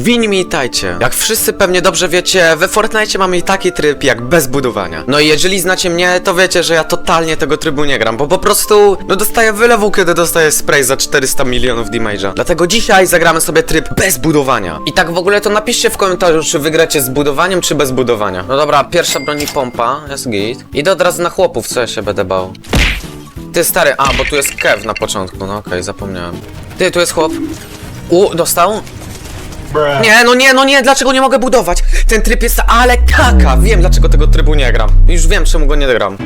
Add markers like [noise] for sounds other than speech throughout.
Witajcie. Jak wszyscy pewnie dobrze wiecie, we Fortnite mamy taki tryb jak bez budowania. No i jeżeli znacie mnie, to wiecie, że ja totalnie tego trybu nie gram, bo po prostu, no dostaję wylewu, kiedy dostaję spray za 400 milionów damage'a. Dlatego dzisiaj zagramy sobie tryb bez budowania. I tak w ogóle to napiszcie w komentarzu, czy wygracie z budowaniem, czy bez budowania. No dobra, pierwsza broni pompa, jest git. Idę od razu na chłopów, co ja się będę bał. Ty stary, a bo tu jest kew na początku, no okej, zapomniałem. Ty, tu jest chłop. U, dostał? Nie, no nie, no nie, dlaczego nie mogę budować? Ten tryb jest, ale kaka! Wiem, dlaczego tego trybu nie gram. Już wiem, czemu go nie gram.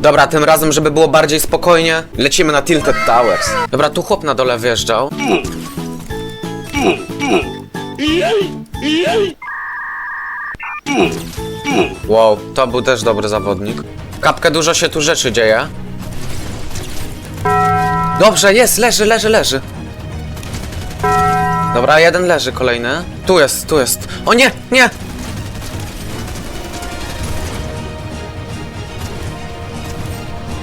Dobra, tym razem, żeby było bardziej spokojnie, lecimy na Tilted Towers. Dobra, tu chłop na dole wjeżdżał. Wow, to był też dobry zawodnik. Kapkę dużo się tu rzeczy dzieje. Dobrze, jest, leży, leży, leży. Dobra, jeden leży, kolejny. Tu jest, tu jest. O nie, nie!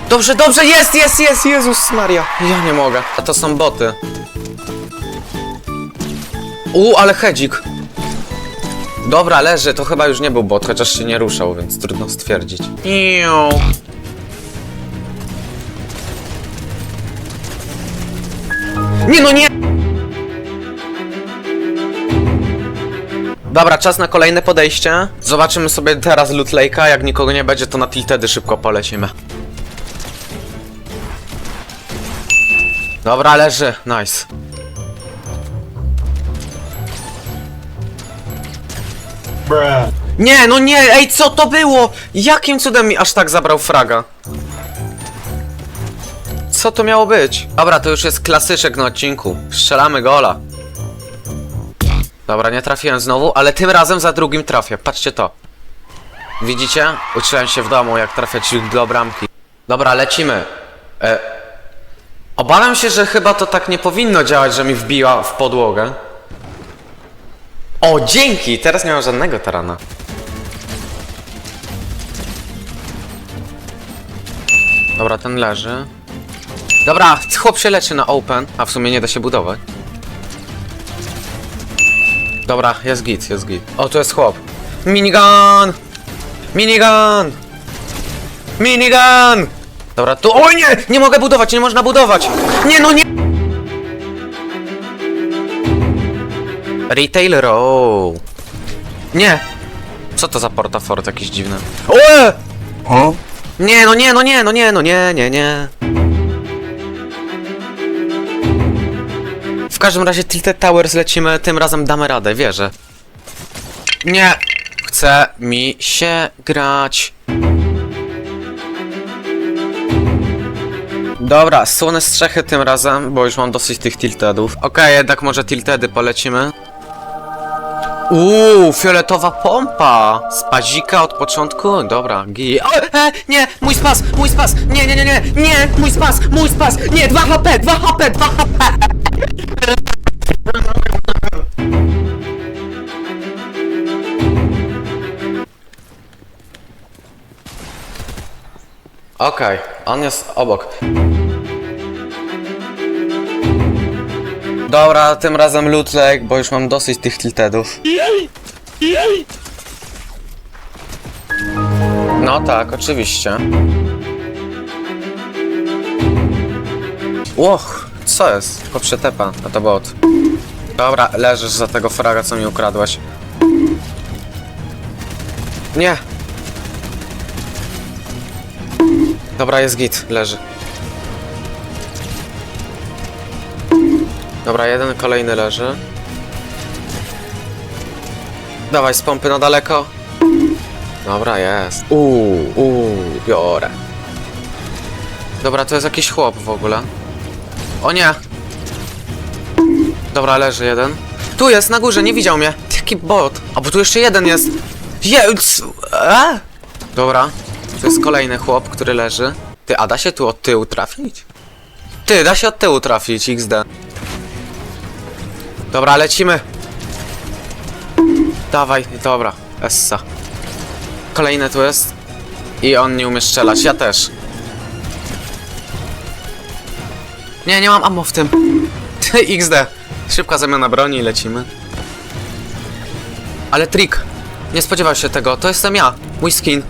Dobrze, dobrze, jest, jest, jest, Jezus Maria. Ja nie mogę. A to są boty. U, ale hedzik. Dobra, leży, to chyba już nie był bot, chociaż się nie ruszał, więc trudno stwierdzić. Iu. Nie no nie! Dobra, czas na kolejne podejście. Zobaczymy sobie teraz loot lake'a, jak nikogo nie będzie, to na tiltedy szybko polecimy. Dobra, leży, nice. Bruh. Nie, no nie, ej, co to było? Jakim cudem mi aż tak zabrał fraga? Co to miało być? Dobra, to już jest klasyczek na odcinku. Strzelamy gola. Dobra, nie trafiłem znowu, ale tym razem za drugim trafię. Patrzcie to. Widzicie? Uczyłem się w domu, jak trafiać do bramki. Dobra, lecimy. E... Obawiam się, że chyba to tak nie powinno działać, że mi wbiła w podłogę. O, dzięki! Teraz nie mam żadnego tarana. Dobra, ten leży. Dobra, chłop się leczy na open, a w sumie nie da się budować. Dobra, jest git, jest git. O, tu jest chłop. Minigun! Minigun! Minigun! Dobra, tu... O nie! Nie mogę budować, nie można budować! Nie, no nie! Retail Row. Nie! Co to za portafort jakiś dziwny? Oe! Nie, no nie, no nie, no nie, no nie, nie, nie. W każdym razie Tilted Towers lecimy, tym razem damy radę, wierzę. Nie! Chce mi się grać. Dobra, słone strzechy tym razem, bo już mam dosyć tych tiltedów. Okej, jednak może tiltedy polecimy. Uuu, fioletowa pompa! Spazika od początku? Dobra, gi. O, e, nie, mój spas, mój spas! Nie, nie, nie, nie, nie, mój spas, mój spas! Nie, 2 HP, 2 HP, 2 HP! Okej, on jest obok. Dobra, tym razem loot lake, bo już mam dosyć tych tiltedów. No tak, oczywiście. Och, co jest? Tylko przetepa, a to bot. Dobra, leżysz za tego fraga, co mi ukradłeś. Nie! Dobra, jest git, leży. Dobra, jeden kolejny leży. Dawaj z pompy na daleko. Dobra, jest. Uuu, uuu, biorę. Dobra, to jest jakiś chłop w ogóle. O nie! Dobra, leży jeden. Tu jest, na górze, nie widział mnie. Jaki bot. A bo tu jeszcze jeden jest. Je, a? Dobra, to jest kolejny chłop, który leży. Ty, a da się tu od tyłu trafić? Ty, da się od tyłu trafić, XD. Dobra, lecimy. Dawaj, dobra, Essa. Kolejny tu jest. I on nie umie strzelać, ja też. Nie, nie mam ammo w tym. XD. Szybka zamiana broni i lecimy. Ale trik. Nie spodziewał się tego. To jestem ja. Mój skin.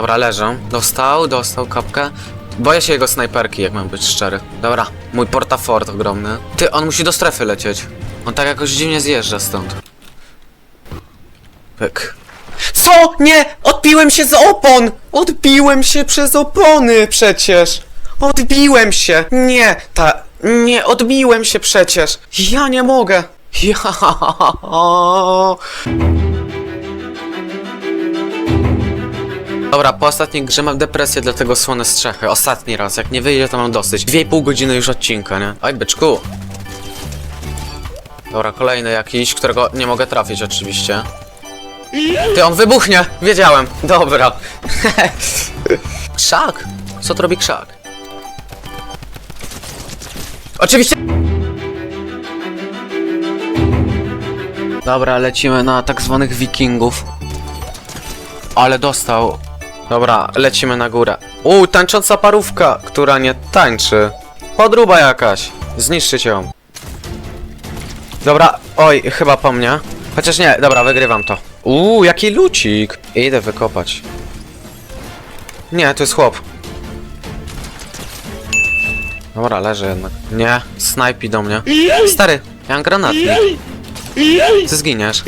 Dobra, leżę. Dostał, dostał kapkę. Boję się jego snajperki, jak mam być szczery. Dobra, mój portafort ogromny. Ty, on musi do strefy lecieć. On tak jakoś dziwnie zjeżdża stąd. Pyk. Co? Nie! Odbiłem się z opon! Odbiłem się przez opony przecież! Odbiłem się! Nie! Ta... Nie, odbiłem się przecież! Ja nie mogę! Ja... Dobra, po ostatniej grze mam depresję, dlatego słone strzechy. Ostatni raz, jak nie wyjdzie, to mam dosyć. Dwie i pół godziny już odcinka, nie? Oj, byczku. Dobra, kolejny jakiś, którego nie mogę trafić oczywiście. Ty, on wybuchnie! Wiedziałem. Dobra. [laughs] krzak? Co to robi krzak? Oczywiście... Dobra, lecimy na tak zwanych wikingów. Ale dostał. Dobra, lecimy na górę. U, tańcząca parówka, która nie tańczy. Podruba jakaś. Zniszczyć ją. Dobra, oj, chyba po mnie. Chociaż nie, dobra, wygrywam to. Uuu, jaki lucik. Idę wykopać. Nie, to jest chłop. Dobra, leży jednak. Nie, snajpi do mnie. Stary, ja mam granatnik. Ty zginiesz.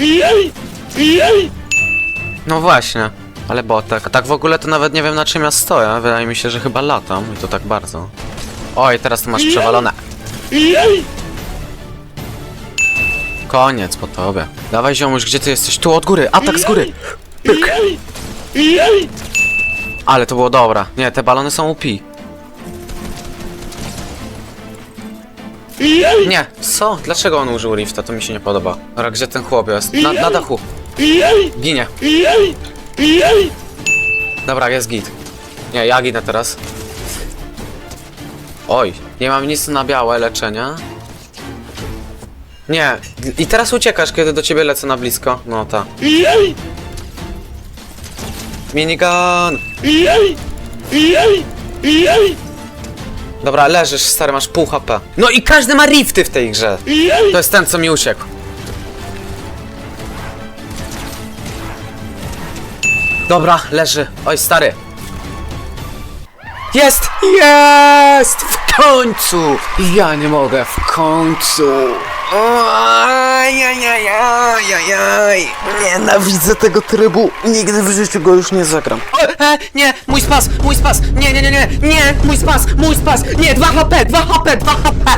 No właśnie. Ale botek. A tak w ogóle to nawet nie wiem na czym ja stoję. Wydaje mi się, że chyba latam i to tak bardzo. Oj, teraz to masz przewalone. Koniec po tobie. Dawaj ziomuś, gdzie ty jesteś? Tu od góry, atak z góry. Pyk. Ale to było dobra. Nie, te balony są UP. Nie, co? Dlaczego on użył rifta? To mi się nie podoba. Dobra, gdzie ten chłop jest? Na, na dachu. Ginie. Dobra, jest git. Nie, ja ginę teraz. Oj, nie mam nic na białe leczenia. Nie, i teraz uciekasz, kiedy do ciebie lecę na blisko. No ta. Minigun! Dobra, leżysz, stary, masz pół HP. No i każdy ma rifty w tej grze. To jest ten, co mi uciekł. Dobra, leży. Oj, stary. Jest! Jest! W końcu! Ja nie mogę, w końcu! Ajajajajajaj! Nienawidzę tego trybu. Nigdy w życiu go już nie zagram. O, e, nie! Mój spas! Mój spas! Nie, nie, nie, nie! Nie! Mój spas! Mój spas! Nie! 2 HP! 2 HP! 2 HP!